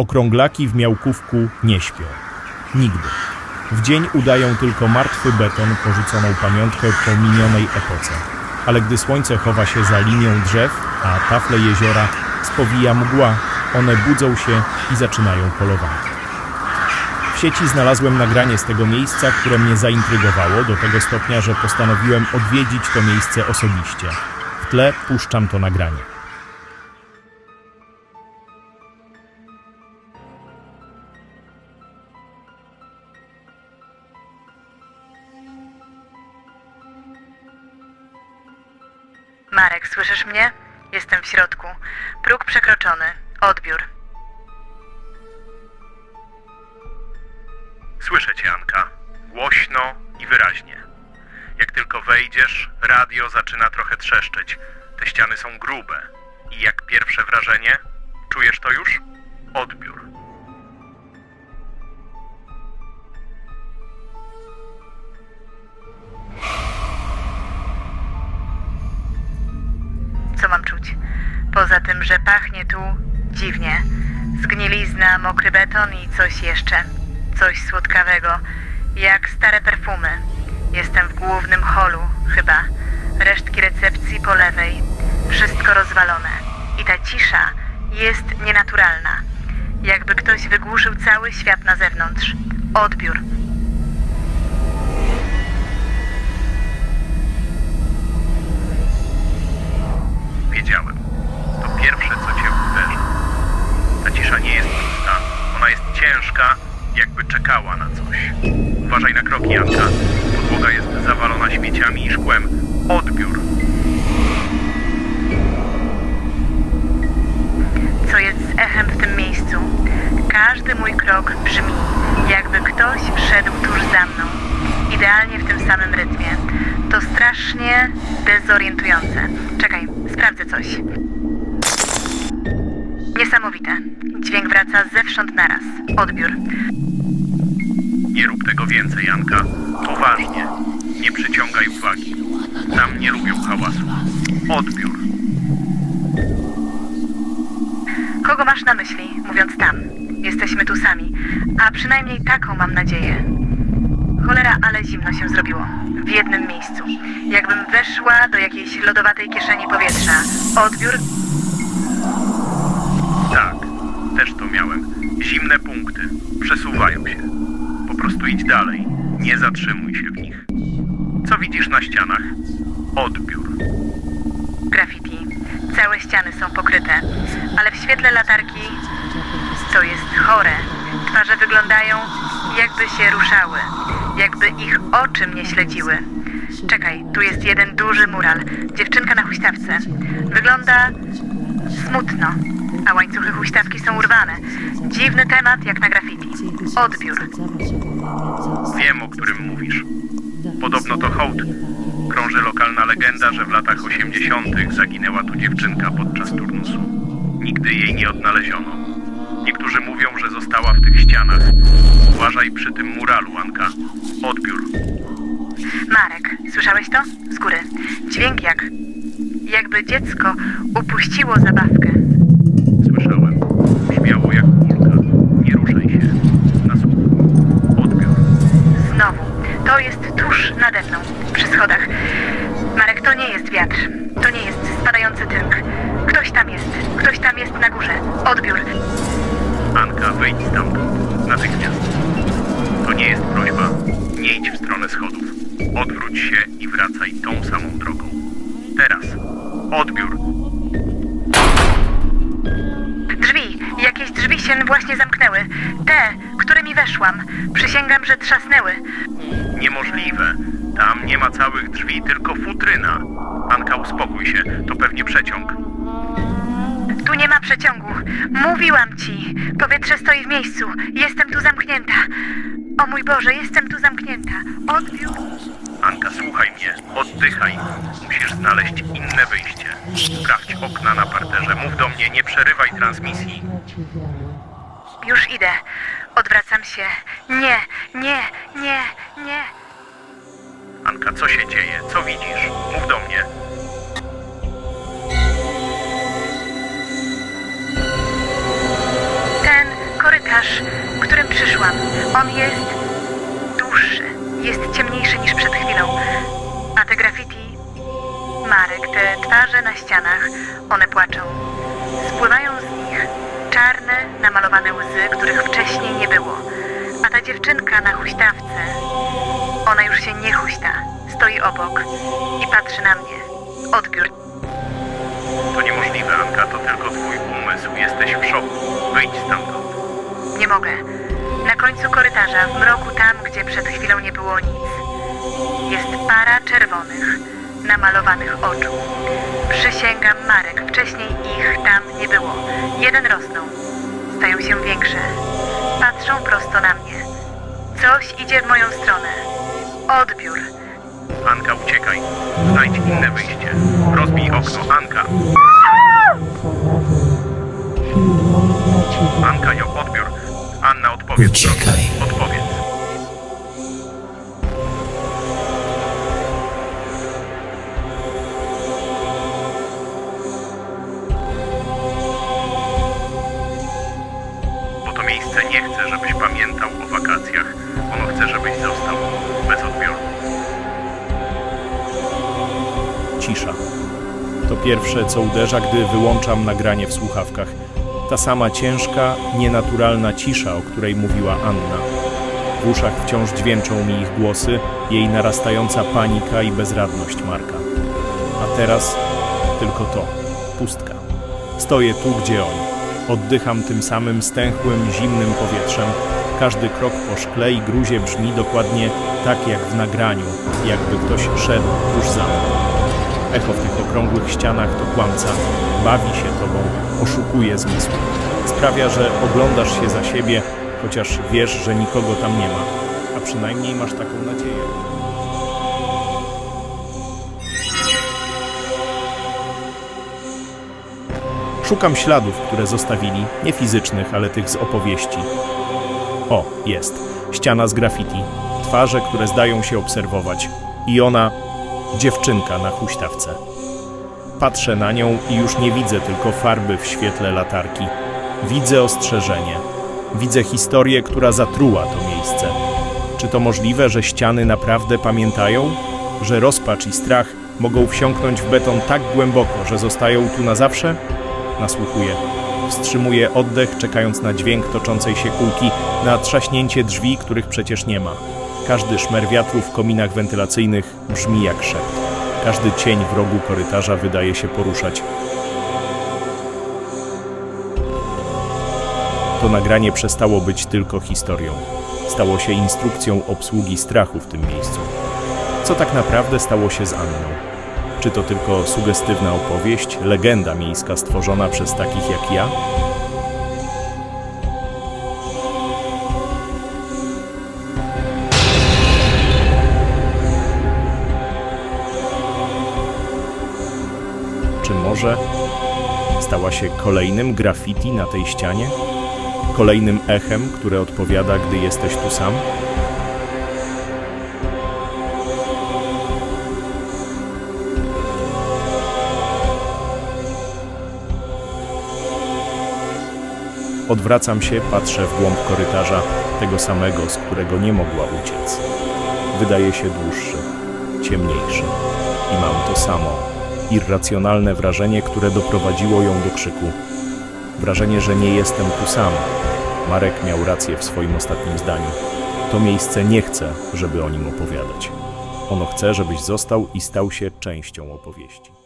Okrąglaki w miałkówku nie śpią. Nigdy. W dzień udają tylko martwy beton, porzuconą pamiątkę po minionej epoce. Ale gdy słońce chowa się za linią drzew, a tafle jeziora spowija mgła, one budzą się i zaczynają polowanie. W sieci znalazłem nagranie z tego miejsca, które mnie zaintrygowało do tego stopnia, że postanowiłem odwiedzić to miejsce osobiście. W tle puszczam to nagranie. Marek, słyszysz mnie? Jestem w środku. Próg przekroczony. Odbiór. Słyszę cię, Anka. Głośno i wyraźnie. Jak tylko wejdziesz, radio zaczyna trochę trzeszczeć. Te ściany są grube. I jak pierwsze wrażenie? Czujesz to już? Odbiór. Poza tym, że pachnie tu dziwnie. Zgnilizna, mokry beton i coś jeszcze. Coś słodkawego. Jak stare perfumy. Jestem w głównym holu, chyba. Resztki recepcji po lewej. Wszystko rozwalone. I ta cisza jest nienaturalna. Jakby ktoś wygłuszył cały świat na zewnątrz. Odbiór. Wiedziałem. Pierwsze, co cię uderzy. Ta cisza nie jest pusta. Ona jest ciężka, jakby czekała na coś. Uważaj na kroki, Janka. Podłoga jest zawalona śmieciami i szkłem. Odbiór. co jest z echem w tym miejscu. Każdy mój krok brzmi, jakby ktoś szedł tuż za mną. Idealnie w tym samym rytmie. To strasznie dezorientujące. Czekaj, sprawdzę coś. Niesamowite. Dźwięk wraca zewsząd naraz. Odbiór. Nie rób tego więcej, Janka. Poważnie. Nie przyciągaj uwagi. Tam nie lubią hałasu. Odbiór. Kogo masz na myśli, mówiąc tam? Jesteśmy tu sami, a przynajmniej taką mam nadzieję. Cholera, ale zimno się zrobiło. W jednym miejscu. Jakbym weszła do jakiejś lodowatej kieszeni powietrza. Odbiór też to miałem. Zimne punkty. Przesuwają się. Po prostu idź dalej. Nie zatrzymuj się w nich. Co widzisz na ścianach? Odbiór. graffiti. Całe ściany są pokryte, ale w świetle latarki to jest chore. Twarze wyglądają jakby się ruszały, jakby ich oczy mnie śledziły. Czekaj, tu jest jeden duży mural. Dziewczynka na huśtawce. Wygląda smutno, a łańcuchy huśtawki są urwane. Dziwny temat jak na graffiti. Odbiór. Wiem, o którym mówisz. Podobno to hołd. Krąży lokalna legenda, że w latach 80. zaginęła tu dziewczynka podczas turnusu. Nigdy jej nie odnaleziono. Niektórzy mówią, że została w tych ścianach. Uważaj przy tym muralu, Anka. Odbiór. Marek, słyszałeś to? Z góry. Dźwięk jak... jakby dziecko upuściło zabawkę. Wyjdź stamtąd. Natychmiast. To nie jest prośba. Nie idź w stronę schodów. Odwróć się i wracaj tą samą drogą. Teraz. Odbiór. Drzwi. Jakieś drzwi się właśnie zamknęły. Te, którymi weszłam. Przysięgam, że trzasnęły. Niemożliwe. Tam nie ma całych drzwi, tylko futryna. Anka, uspokój się. To pewnie przeciąg. Nie ma przeciągu. Mówiłam ci. Powietrze stoi w miejscu. Jestem tu zamknięta. O mój Boże, jestem tu zamknięta. Odbiór. Anka, słuchaj mnie. Oddychaj. Musisz znaleźć inne wyjście. Sprawdź okna na parterze. Mów do mnie, nie przerywaj transmisji. Już idę. Odwracam się. Nie, nie, nie, nie. Anka, co się dzieje? Co widzisz? Mów do mnie. Korytarz, którym przyszłam. On jest dłuższy, jest ciemniejszy niż przed chwilą. A te graffiti, Marek, te twarze na ścianach, one płaczą. Spływają z nich czarne, namalowane łzy, których wcześniej nie było. A ta dziewczynka na huśtawce, ona już się nie huśta. Stoi obok i patrzy na mnie. Odbiór. To niemożliwe, Anka, to tylko twój umysł. Jesteś w szoku. Wyjdź stamtąd. Końcu korytarza, w mroku tam, gdzie przed chwilą nie było nic, jest para czerwonych, namalowanych oczu. Przysięgam, Marek, wcześniej ich tam nie było. Jeden rosną, stają się większe. Patrzą prosto na mnie. Coś idzie w moją stronę. Odbiór. Anka, uciekaj. Znajdź inne wyjście. Rozbij okno, Anka. Anka, ją odbiór. Anna, odpowiedz. Uciekaj. Odpowiedz. Bo to miejsce nie chce, żebyś pamiętał o wakacjach. Ono chce, żebyś został bez odbioru. Cisza. To pierwsze, co uderza, gdy wyłączam nagranie w słuchawkach. Ta sama ciężka, nienaturalna cisza, o której mówiła Anna. W uszach wciąż dźwięczą mi ich głosy, jej narastająca panika i bezradność Marka. A teraz tylko to pustka. Stoję tu, gdzie on. Oddycham tym samym stęchłym, zimnym powietrzem. Każdy krok po szkle i gruzie brzmi dokładnie tak jak w nagraniu, jakby ktoś szedł tuż za mną. Echo w tych okrągłych ścianach to kłamca. Bawi się tobą, oszukuje zmysły. Sprawia, że oglądasz się za siebie, chociaż wiesz, że nikogo tam nie ma. A przynajmniej masz taką nadzieję. Szukam śladów, które zostawili, nie fizycznych, ale tych z opowieści. O, jest. Ściana z graffiti. Twarze, które zdają się obserwować. I ona, dziewczynka na huśtawce. Patrzę na nią i już nie widzę tylko farby w świetle latarki. Widzę ostrzeżenie. Widzę historię, która zatruła to miejsce. Czy to możliwe, że ściany naprawdę pamiętają? Że rozpacz i strach mogą wsiąknąć w beton tak głęboko, że zostają tu na zawsze? Nasłuchuję. Wstrzymuję oddech, czekając na dźwięk toczącej się kulki, na trzaśnięcie drzwi, których przecież nie ma. Każdy szmer wiatru w kominach wentylacyjnych brzmi jak szept. Każdy cień w rogu korytarza wydaje się poruszać. To nagranie przestało być tylko historią. Stało się instrukcją obsługi strachu w tym miejscu. Co tak naprawdę stało się z Anną? Czy to tylko sugestywna opowieść, legenda miejska stworzona przez takich jak ja? Może stała się kolejnym graffiti na tej ścianie? Kolejnym echem, które odpowiada, gdy jesteś tu sam? Odwracam się, patrzę w głąb korytarza, tego samego, z którego nie mogła uciec. Wydaje się dłuższy, ciemniejszy. I mam to samo, irracjonalne wrażenie, które doprowadziło ją do krzyku. Wrażenie, że nie jestem tu sam. Marek miał rację w swoim ostatnim zdaniu. To miejsce nie chce, żeby o nim opowiadać. Ono chce, żebyś został i stał się częścią opowieści.